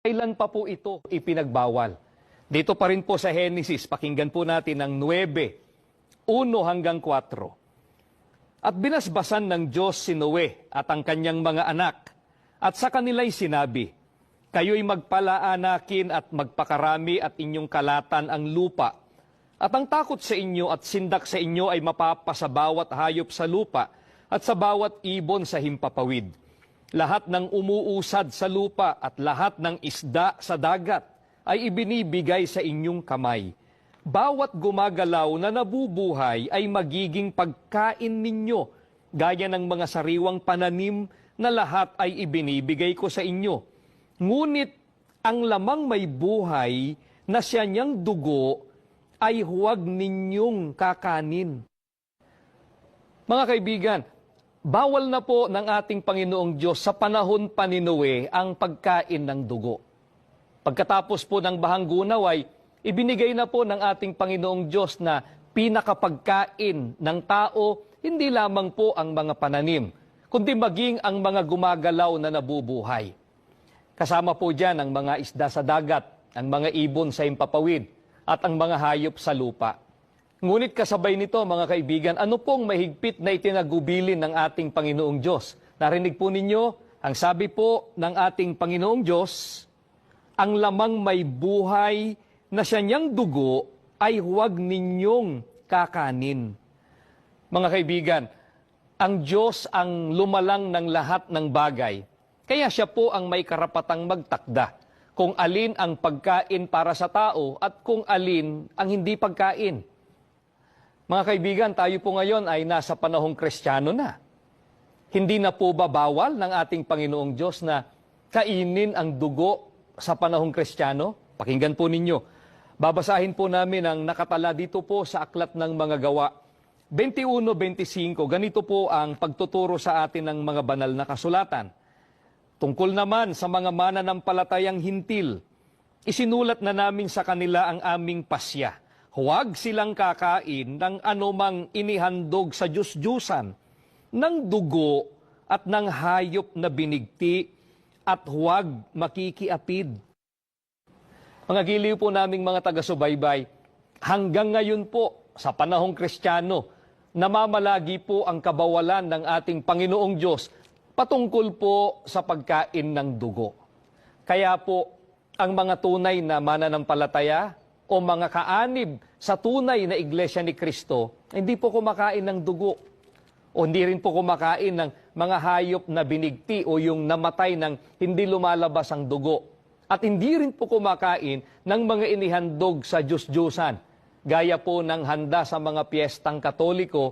Kailan pa po ito ipinagbawal? Dito pa rin po sa Genesis, pakinggan po natin ang 9, 1 hanggang 4. At binasbasan ng Diyos si Noe at ang kanyang mga anak, at sa kanila'y sinabi, Kayo'y magpalaanakin at magpakarami at inyong kalatan ang lupa. At ang takot sa inyo at sindak sa inyo ay mapapa sa bawat hayop sa lupa at sa bawat ibon sa himpapawid. Lahat ng umuusad sa lupa at lahat ng isda sa dagat ay ibinibigay sa inyong kamay. Bawat gumagalaw na nabubuhay ay magiging pagkain ninyo, gaya ng mga sariwang pananim na lahat ay ibinibigay ko sa inyo. Ngunit ang lamang may buhay na siya niyang dugo ay huwag ninyong kakanin. Mga kaibigan, bawal na po ng ating Panginoong Diyos sa panahon pa ni Noe ang pagkain ng dugo. Pagkatapos po ng bahang gunaw ay ibinigay na po ng ating Panginoong Diyos na pinakapagkain ng tao, hindi lamang po ang mga pananim, kundi maging ang mga gumagalaw na nabubuhay. Kasama po dyan ang mga isda sa dagat, ang mga ibon sa impapawid, at ang mga hayop sa lupa. Ngunit kasabay nito, mga kaibigan, ano pong mahigpit na itinagubilin ng ating Panginoong Diyos? Narinig po ninyo, ang sabi po ng ating Panginoong Diyos, ang lamang may buhay na siya niyang dugo ay huwag ninyong kakanin. Mga kaibigan, ang Diyos ang lumalang ng lahat ng bagay. Kaya siya po ang may karapatang magtakda kung alin ang pagkain para sa tao at kung alin ang hindi pagkain. Mga kaibigan, tayo po ngayon ay nasa panahong kristyano na. Hindi na po ba bawal ng ating Panginoong Diyos na kainin ang dugo sa panahong kristyano? Pakinggan po ninyo. Babasahin po namin ang nakatala dito po sa Aklat ng Mga Gawa. 21-25, ganito po ang pagtuturo sa atin ng mga banal na kasulatan. Tungkol naman sa mga mananampalatayang hintil, isinulat na namin sa kanila ang aming pasya. Huwag silang kakain ng anumang inihandog sa Diyos-Diyusan, ng dugo at ng hayop na binigti, at huwag makikiapid. Mga giliw po naming mga taga-subaybay, hanggang ngayon po sa panahong kristyano, namamalagi po ang kabawalan ng ating Panginoong Diyos patungkol po sa pagkain ng dugo. Kaya po, ang mga tunay na mananampalataya o mga kaanib sa tunay na iglesia ni Kristo, hindi po kumakain ng dugo. O hindi rin po kumakain ng mga hayop na binigti o yung namatay ng hindi lumalabas ang dugo. At hindi rin po kumakain ng mga inihandog sa Diyos-Diyosan, gaya po ng handa sa mga piyestang katoliko